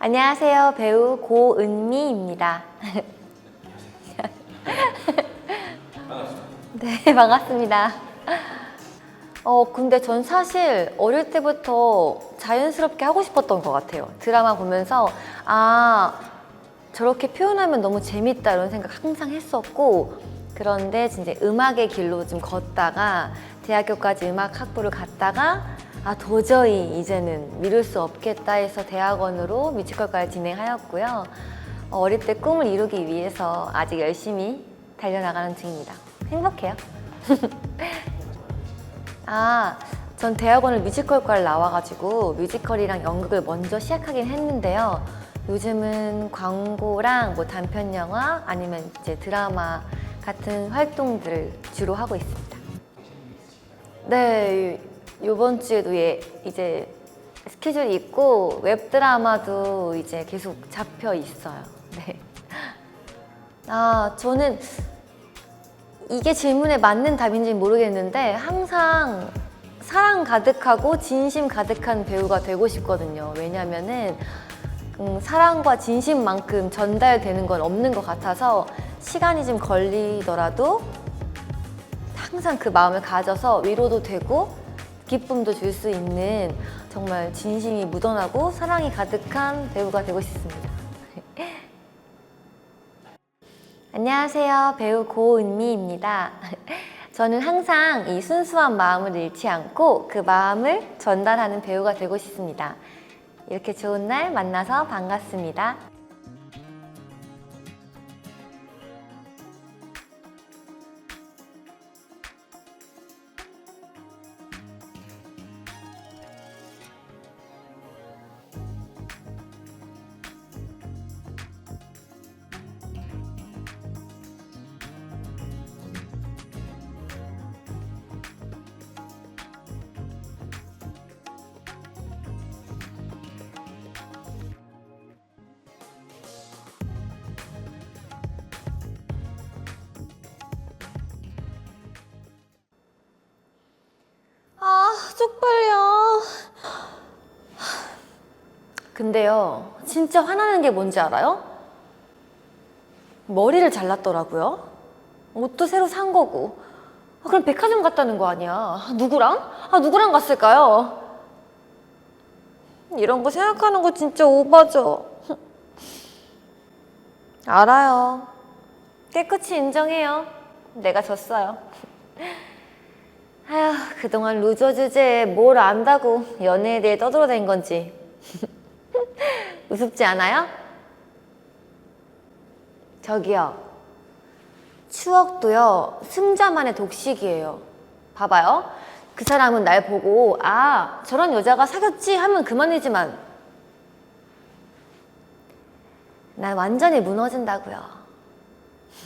안녕하세요. 배우 고은미입니다. 네, 반갑습니다. 어, 근데 전 사실 어릴 때부터 자연스럽게 하고 싶었던 것 같아요. 드라마 보면서, 아, 저렇게 표현하면 너무 재밌다 이런 생각 항상 했었고, 그런데 이제 음악의 길로 좀 걷다가, 대학교까지 음악 학부를 갔다가, 아, 도저히 이제는 미룰 수 없겠다 해서 대학원으로 뮤지컬과를 진행하였고요. 어, 어릴 때 꿈을 이루기 위해서 아직 열심히 달려나가는 중입니다. 행복해요. 아, 전 대학원을 뮤지컬과를 나와가지고 뮤지컬이랑 연극을 먼저 시작하긴 했는데요. 요즘은 광고랑 뭐 단편 영화 아니면 이제 드라마 같은 활동들을 주로 하고 있습니다. 네, 요번 주에도 예, 이제 스케줄이 있고 웹 드라마도 이제 계속 잡혀 있어요. 네. 아, 저는 이게 질문에 맞는 답인지 모르겠는데 항상 사랑 가득하고 진심 가득한 배우가 되고 싶거든요. 왜냐면은 음, 사랑과 진심만큼 전달되는 건 없는 것 같아서 시간이 좀 걸리더라도 항상 그 마음을 가져서 위로도 되고 기쁨도 줄 수 있는 정말 진심이 묻어나고 사랑이 가득한 배우가 되고 싶습니다. 안녕하세요. 배우 고은미입니다. 저는 항상 이 순수한 마음을 잃지 않고 그 마음을 전달하는 배우가 되고 싶습니다. 이렇게 좋은 날 만나서 반갑습니다. 쪽팔려. 근데요, 진짜 화나는 게 뭔지 알아요? 머리를 잘랐더라고요. 옷도 새로 산 거고. 아, 그럼 백화점 갔다는 거 아니야. 아, 누구랑? 아, 누구랑 갔을까요? 이런 거 생각하는 거 진짜 오바죠. 알아요. 깨끗이 인정해요. 내가 졌어요. 아휴, 그동안 루저 주제에 뭘 안다고 연애에 대해 떠들어댄 건지. 우습지 않아요? 저기요. 추억도요, 승자만의 독식이에요. 봐봐요. 그 사람은 날 보고, 아, 저런 여자가 사귀었지 하면 그만이지만, 난 완전히 무너진다고요.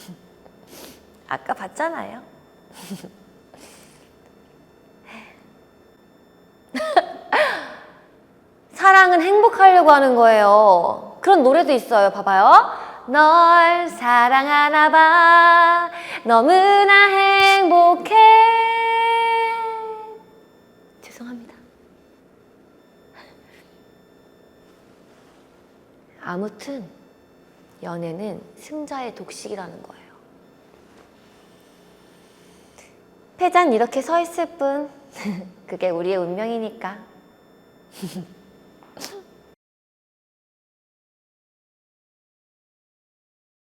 아까 봤잖아요. 사랑은 행복하려고 하는 거예요. 그런 노래도 있어요. 봐봐요. 널 사랑하나 봐. 너무나 행복해. 죄송합니다. 아무튼 연애는 승자의 독식이라는 거예요. 패잔 이렇게 서 있을 뿐 그게 우리의 운명이니까.